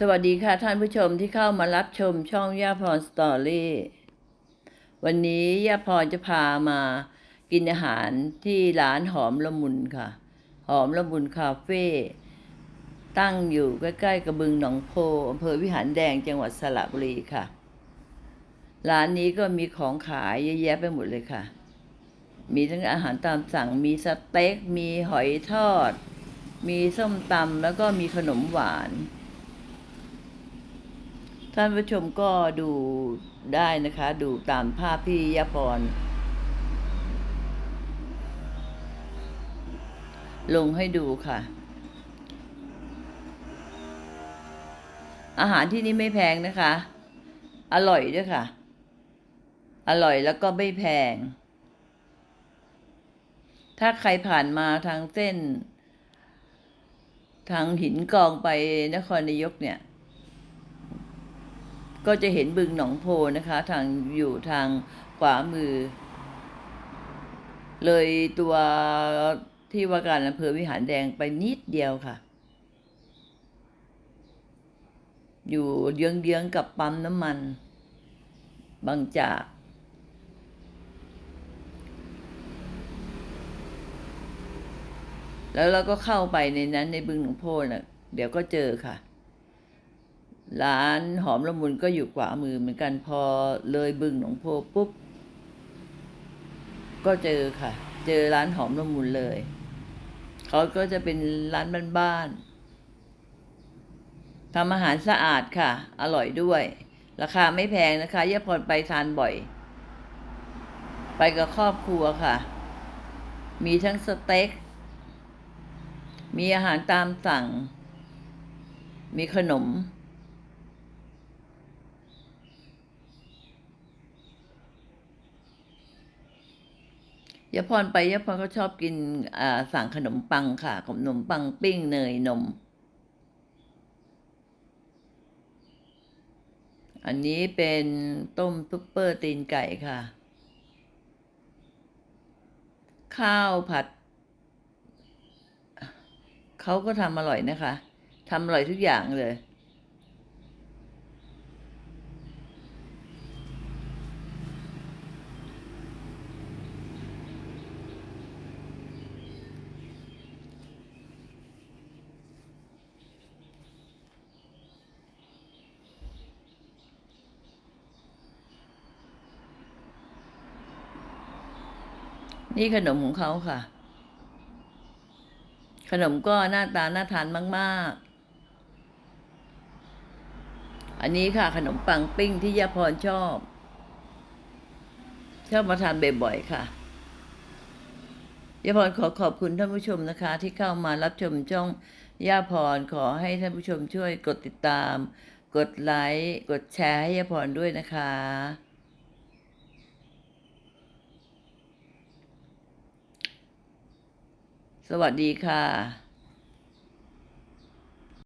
สวัสดีค่ะท่านผู้ชมที่เข้ามารับชมช่องย่าพรสตอรี่วันนี้ย่าพรจะพามากินอาหารที่ร้านหอมละมุนค่ะ หอมละมุนคาเฟ่ตั้งอยู่ใกล้ๆกับบึงหนองโพอำเภอวิหารแดงจังหวัดสระบุรีค่ะ ร้านนี้ก็มีของขายเยอะแยะไปหมดเลยค่ะ มีทั้งอาหารตามสั่งมีสเต็กมีหอยทอด มีส้มตำแล้วก็มีขนมหวาน ท่านผู้ชมก็ดูได้นะคะ ดูตามภาพที่ยาพร ลงให้ดูค่ะ อาหารที่นี่ไม่แพงนะคะ อร่อยด้วยค่ะ อร่อยแล้วก็ไม่แพง ถ้าใครผ่านมาทางเส้น ทางหินกองไปนครนายกเนี่ย ก็จะเห็นบึงหนองโพนะคะ ทางอยู่ทางขวามือ เลยตัวที่ว่าการอำเภอวิหารแดงไปนิดเดียวค่ะ อยู่เยื้องๆกับปั๊มน้ำมัน บางจากแล้วเราก็เข้าไปในนั้นในบึงหนองโพน่ะ เดี๋ยวก็เจอค่ะ ร้านหอมละมุนก็อยู่ขวามือเหมือนกันพอเลยบึงหนองโพปุ๊บ ก็เจอค่ะ เจอร้านหอมละมุนเลย เขาก็จะเป็นร้านบ้านๆทำอาหารสะอาดค่ะ อร่อยด้วย ราคาไม่แพงนะคะยะพรไปทานบ่อย ไปกับครอบครัวค่ะ มีทั้งสเต็ก มีอาหารตามสั่ง มีขนม ยะพรไปยะพรก็ชอบกินอ่าสั่งขนมปังค่ะ ขนมปังปิ้งเนยนม อันนี้เป็นต้มซุปเปอร์ตีนไก่ค่ะ ข้าวผัด เขาก็ทำอร่อยนะคะทำอร่อยทุกอย่างเลย นี่ขนมของเขาค่ะ ขนมก็หน้าตาน่าทานมาก ๆ อันนี้ค่ะ ขนมปังปิ้งที่ยาพรชอบ ชอบมาทานบ่อยๆค่ะยาพรขอขอบคุณท่านผู้ชมนะคะ ที่เข้ามารับชมช่องย่าพรขอให้ท่านผู้ชมช่วยกดติดตาม กดไลค์ กดแชร์ให้ยาพรด้วยนะคะ สวัสดีค่ะ